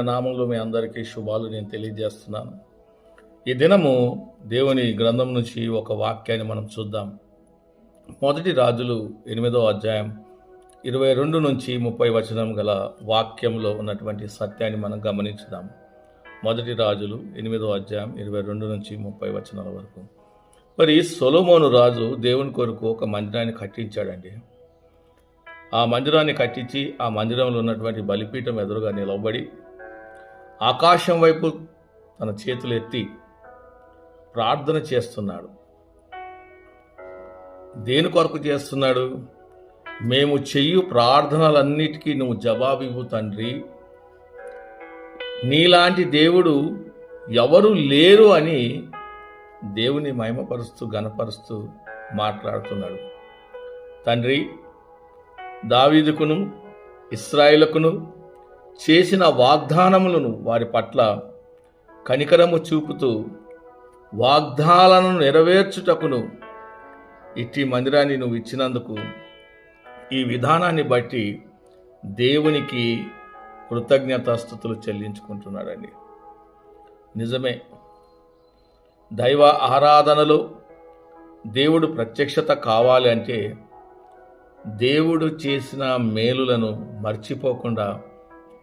నామంలో మీ అందరికీ శుభాలు నేను తెలియజేస్తున్నాను. ఈ దినము దేవుని గ్రంథం నుంచి ఒక వాక్యాన్ని మనం చూద్దాం. మొదటి రాజులు ఎనిమిదో అధ్యాయం ఇరవై రెండు నుంచి ముప్పై వచనం గల వాక్యంలో ఉన్నటువంటి సత్యాన్ని మనం గమనించుదాం. మొదటి రాజులు ఎనిమిదో అధ్యాయం ఇరవై రెండు నుంచి ముప్పై వచనాల వరకు. మరి సొలోమోను రాజు దేవుని కొరకు ఒక మందిరాన్ని కట్టించాడండి. ఆ మందిరాన్ని కట్టించి ఆ మందిరంలో ఉన్నటువంటి బలిపీఠం ఎదురుగా నిలబడి ఆకాశం వైపు తన చేతులు ఎత్తి ప్రార్థన చేస్తున్నాడు. దేని కొరకు చేస్తున్నాడు? మేము చెయ్యు ప్రార్థనలన్నిటికీ నువ్వు జవాబివ్వు తండ్రి. నీలాంటి దేవుడు ఎవరు లేరు అని దేవుని మహిమపరుస్తూ గనపరుస్తూ మాట్లాడుతున్నాడు. తండ్రి దావీదుకును ఇస్రాయిలకును చేసిన వాగ్దానములను వారి పట్ల కనికరము చూపుతూ వాగ్దానాలను నెరవేర్చుటకును ఇట్టి మందిరాన్ని నువ్వు ఇచ్చినందుకు ఈ విధానాన్ని బట్టి దేవునికి కృతజ్ఞతాస్థుతులు చెల్లించుకుంటున్నాడండి. నిజమే. దైవ ఆరాధనలో దేవుడు ప్రత్యక్షత కావాలి అంటే దేవుడు చేసిన మేలులను మర్చిపోకుండా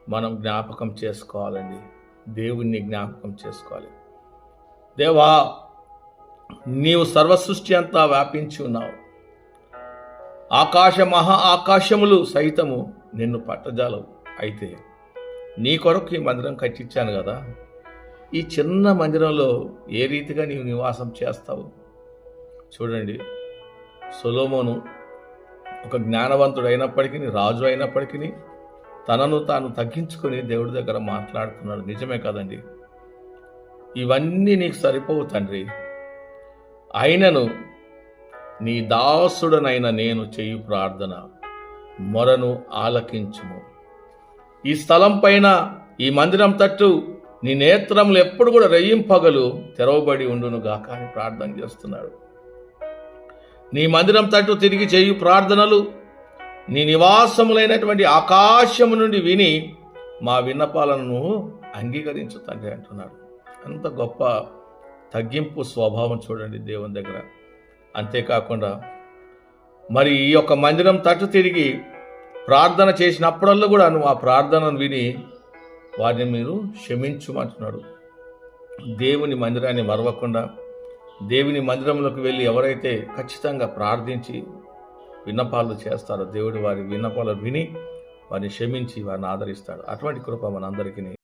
మనం జ్ఞాపకం చేసుకోవాలండి. దేవుణ్ణి జ్ఞాపకం చేసుకోవాలి. దేవా నీవు సర్వసృష్టి అంతా వ్యాపించి ఉన్నావు. ఆకాశ మహా ఆకాశములు సైతము నిన్ను పట్టజాలవు. అయితే నీ కొరకు ఈ మందిరం కట్టించాను కదా. ఈ చిన్న మందిరంలో ఏ రీతిగా నీవు నివాసం చేస్తావు? చూడండి. సొలోమోను ఒక జ్ఞానవంతుడు అయినప్పటికీ రాజు అయినప్పటికీ తనను తాను తగ్గించుకొని దేవుడి దగ్గర మాట్లాడుతున్నాడు. నిజమే కదండి? ఇవన్నీ నీకు సరిపోవు తండ్రి. అయినను నీ దాసుడనైన నేను చేయు ప్రార్థన మొరను ఆలకించుము. ఈ స్థలం పైన ఈ మందిరం తట్టు నీ నేత్రములు ఎప్పుడు కూడా రెయ్యింపగలు తెరవబడి ఉండును గాక అని ప్రార్థన చేస్తున్నాడు. నీ మందిరం తట్టు తిరిగి చేయు ప్రార్థనలు నీ నివాసములైనటువంటి ఆకాశము నుండి విని మా విన్నపాలను అంగీకరించు తండ్రి అంటున్నాడు. అంత గొప్ప తగ్గింపు స్వభావం చూడండి దేవుని దగ్గర. అంతేకాకుండా మరి ఈ యొక్క మందిరం తట్టు తిరిగి ప్రార్థన చేసినప్పుడల్లా కూడా నువ్వు ఆ ప్రార్థనను విని వారిని మీరు క్షమించుమంటున్నాడు. దేవుని మందిరాన్ని మరవకుండా దేవుని మందిరంలోకి వెళ్ళి ఎవరైతే ఖచ్చితంగా ప్రార్థించి విన్నపాలు చేస్తారో దేవుడు వారి విన్నపాలు విని వారిని క్షమించి వారిని ఆదరిస్తాడు. అటువంటి కృప మనందరికీ